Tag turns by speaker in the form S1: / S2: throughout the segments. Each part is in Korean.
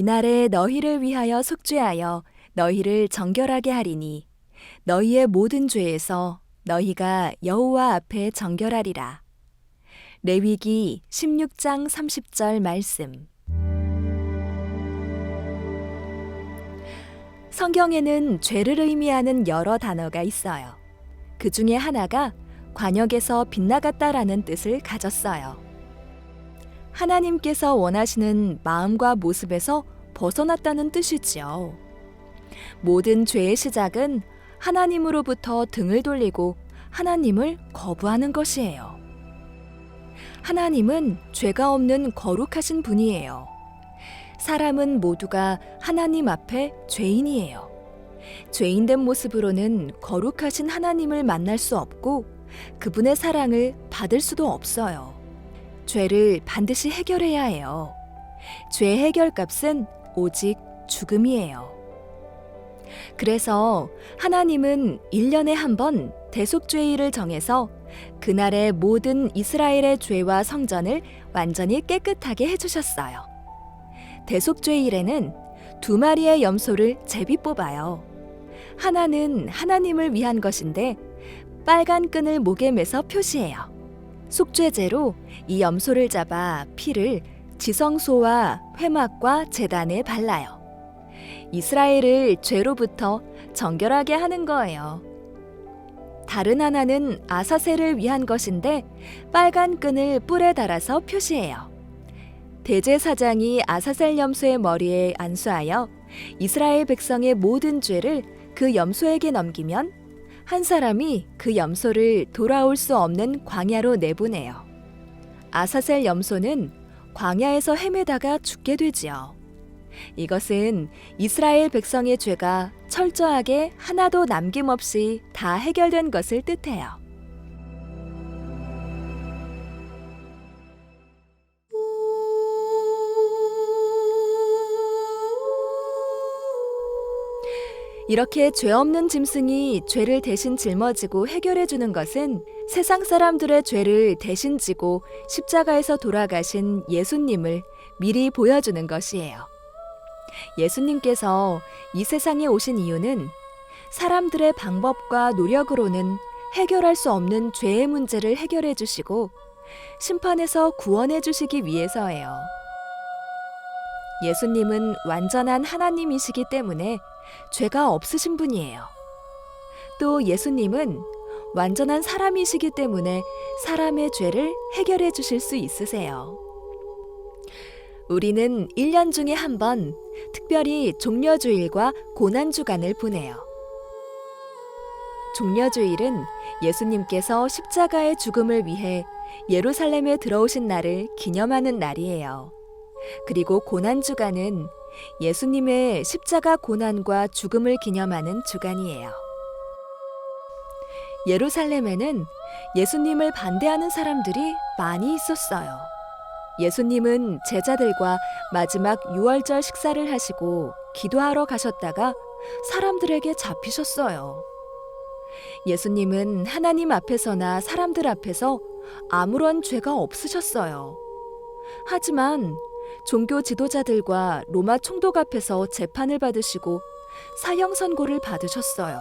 S1: 이날에 너희를 위하여 속죄하여 너희를 정결하게 하리니 너희의 모든 죄에서 너희가 여호와 앞에 정결하리라. 레위기 16장 30절 말씀. 성경에는 죄를 의미하는 여러 단어가 있어요. 그 중에 하나가 관역에서 빗나갔다라는 뜻을 가졌어요. 하나님께서 원하시는 마음과 모습에서 벗어났다는 뜻이지요. 모든 죄의 시작은 하나님으로부터 등을 돌리고 하나님을 거부하는 것이에요. 하나님은 죄가 없는 거룩하신 분이에요. 사람은 모두가 하나님 앞에 죄인이에요. 죄인된 모습으로는 거룩하신 하나님을 만날 수 없고 그분의 사랑을 받을 수도 없어요. 죄를 반드시 해결해야 해요. 죄 해결 값은 오직 죽음이에요. 그래서 하나님은 1년에 한 번 대속죄일을 정해서 그날의 모든 이스라엘의 죄와 성전을 완전히 깨끗하게 해주셨어요. 대속죄일에는 두 마리의 염소를 제비 뽑아요. 하나는 하나님을 위한 것인데 빨간 끈을 목에 매서 표시해요. 속죄제로 이 염소를 잡아 피를 지성소와 회막과 재단에 발라요. 이스라엘을 죄로부터 정결하게 하는 거예요. 다른 하나는 아사셀을 위한 것인데 빨간 끈을 뿔에 달아서 표시해요. 대제사장이 아사셀 염소의 머리에 안수하여 이스라엘 백성의 모든 죄를 그 염소에게 넘기면 한 사람이 그 염소를 돌아올 수 없는 광야로 내보내요. 아사셀 염소는 광야에서 헤매다가 죽게 되지요. 이것은 이스라엘 백성의 죄가 철저하게 하나도 남김없이 다 해결된 것을 뜻해요. 이렇게 죄 없는 짐승이 죄를 대신 짊어지고 해결해 주는 것은 세상 사람들의 죄를 대신 지고 십자가에서 돌아가신 예수님을 미리 보여주는 것이에요. 예수님께서 이 세상에 오신 이유는 사람들의 방법과 노력으로는 해결할 수 없는 죄의 문제를 해결해 주시고 심판에서 구원해 주시기 위해서예요. 예수님은 완전한 하나님이시기 때문에 죄가 없으신 분이에요. 또 예수님은 완전한 사람이시기 때문에 사람의 죄를 해결해 주실 수 있으세요. 우리는 1년 중에 한 번 특별히 종려주일과 고난주간을 보내요. 종려주일은 예수님께서 십자가의 죽음을 위해 예루살렘에 들어오신 날을 기념하는 날이에요. 그리고 고난주간은 예수님의 십자가 고난과 죽음을 기념하는 주간이에요. 예루살렘에는 예수님을 반대하는 사람들이 많이 있었어요. 예수님은 제자들과 마지막 유월절 식사를 하시고 기도하러 가셨다가 사람들에게 잡히셨어요. 예수님은 하나님 앞에서나 사람들 앞에서 아무런 죄가 없으셨어요. 하지만 종교 지도자들과 로마 총독 앞에서 재판을 받으시고 사형 선고를 받으셨어요.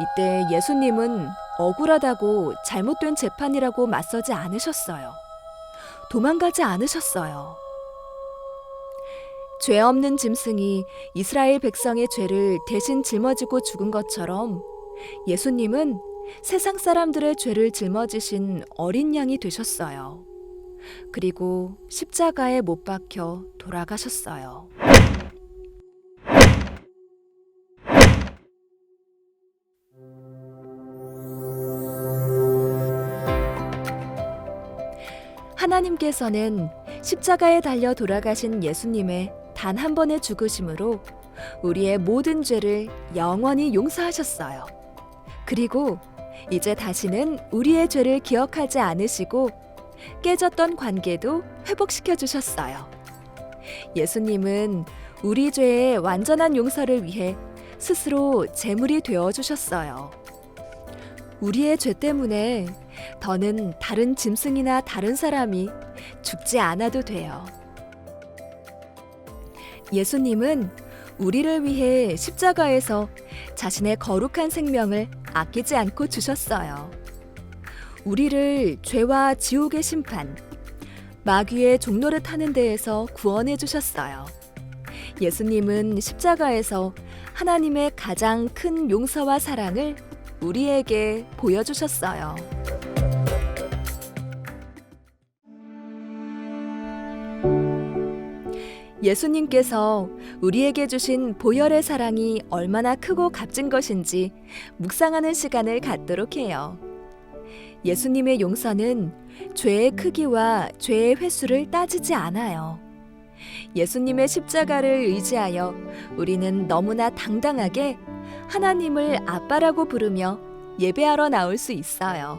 S1: 이때 예수님은 억울하다고 잘못된 재판이라고 맞서지 않으셨어요. 도망가지 않으셨어요. 죄 없는 짐승이 이스라엘 백성의 죄를 대신 짊어지고 죽은 것처럼 예수님은 세상 사람들의 죄를 짊어지신 어린 양이 되셨어요. 그리고 십자가에 못 박혀 돌아가셨어요. 하나님께서는 십자가에 달려 돌아가신 예수님의 단 한 번의 죽으심으로 우리의 모든 죄를 영원히 용서하셨어요. 그리고 이제 다시는 우리의 죄를 기억하지 않으시고 깨졌던 관계도 회복시켜 주셨어요. 예수님은 우리 죄의 완전한 용서를 위해 스스로 제물이 되어 주셨어요. 우리의 죄 때문에 더는 다른 짐승이나 다른 사람이 죽지 않아도 돼요. 예수님은 우리를 위해 십자가에서 자신의 거룩한 생명을 아끼지 않고 주셨어요. 우리를 죄와 지옥의 심판, 마귀의 종로를 타는 데에서 구원해 주셨어요. 예수님은 십자가에서 하나님의 가장 큰 용서와 사랑을 우리에게 보여주셨어요. 예수님께서 우리에게 주신 보혈의 사랑이 얼마나 크고 값진 것인지 묵상하는 시간을 갖도록 해요. 예수님의 용서는 죄의 크기와 죄의 횟수를 따지지 않아요. 예수님의 십자가를 의지하여 우리는 너무나 당당하게 하나님을 아빠라고 부르며 예배하러 나올 수 있어요.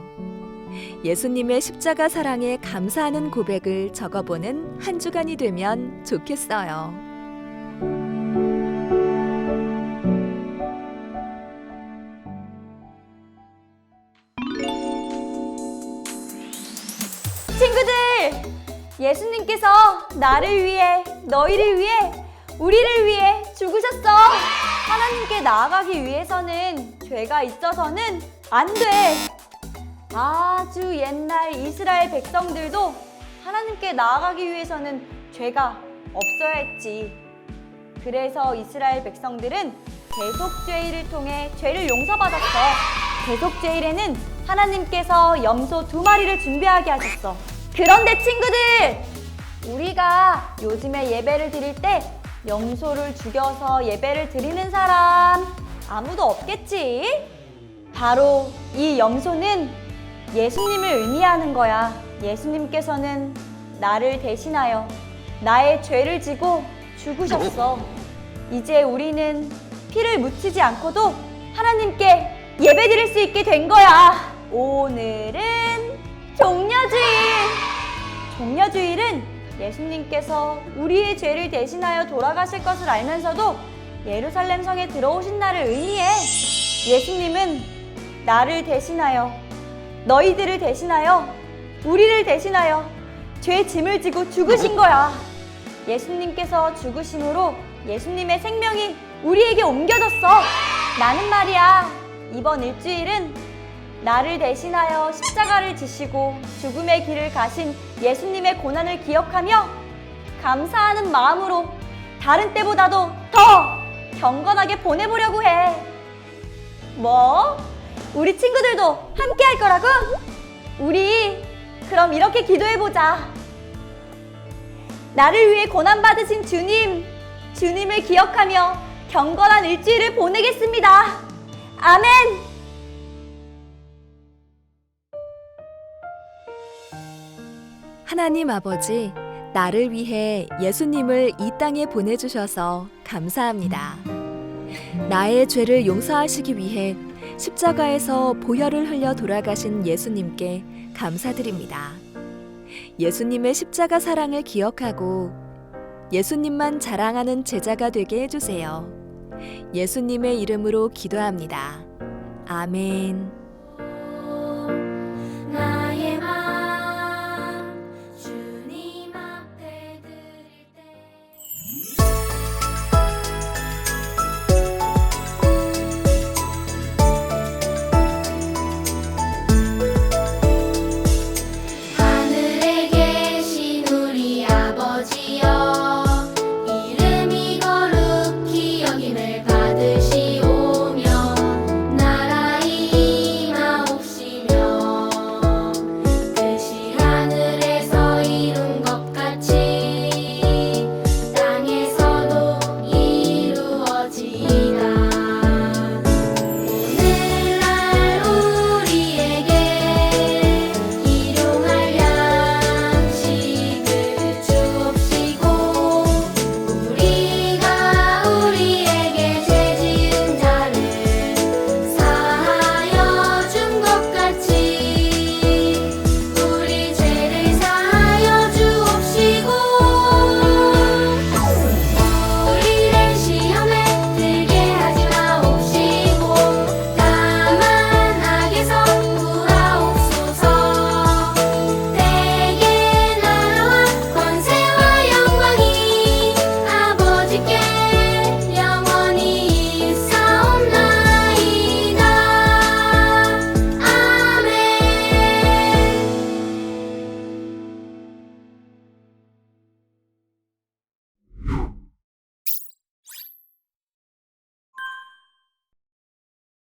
S1: 예수님의 십자가 사랑에 감사하는 고백을 적어보는 한 주간이 되면 좋겠어요.
S2: 예수님께서 나를 위해, 너희를 위해, 우리를 위해 죽으셨어! 하나님께 나아가기 위해서는 죄가 있어서는 안 돼! 아주 옛날 이스라엘 백성들도 하나님께 나아가기 위해서는 죄가 없어야 했지. 그래서 이스라엘 백성들은 대속죄일을 통해 죄를 용서받았어. 대속죄일에는 하나님께서 염소 두 마리를 준비하게 하셨어. 그런데 친구들! 우리가 요즘에 예배를 드릴 때 염소를 죽여서 예배를 드리는 사람 아무도 없겠지? 바로 이 염소는 예수님을 의미하는 거야. 예수님께서는 나를 대신하여 나의 죄를 지고 죽으셨어. 이제 우리는 피를 묻히지 않고도 하나님께 예배 드릴 수 있게 된 거야. 오늘은 종려주일. 종려주일은 예수님께서 우리의 죄를 대신하여 돌아가실 것을 알면서도 예루살렘 성에 들어오신 날을 의미해. 예수님은 나를 대신하여 너희들을 대신하여 우리를 대신하여 죄 짐을 지고 죽으신 거야. 예수님께서 죽으심으로 예수님의 생명이 우리에게 옮겨졌어. 나는 말이야. 이번 일주일은 나를 대신하여 십자가를 지시고 죽음의 길을 가신 예수님의 고난을 기억하며 감사하는 마음으로 다른 때보다도 더 경건하게 보내보려고 해. 뭐? 우리 친구들도 함께 할 거라고? 우리 그럼 이렇게 기도해보자. 나를 위해 고난받으신 주님, 주님을 기억하며 경건한 일주일을 보내겠습니다. 아멘!
S1: 하나님 아버지, 나를 위해 예수님을 이 땅에 보내주셔서 감사합니다. 나의 죄를 용서하시기 위해 십자가에서 보혈을 흘려 돌아가신 예수님께 감사드립니다. 예수님의 십자가 사랑을 기억하고 예수님만 자랑하는 제자가 되게 해주세요. 예수님의 이름으로 기도합니다. 아멘.
S3: Georgia.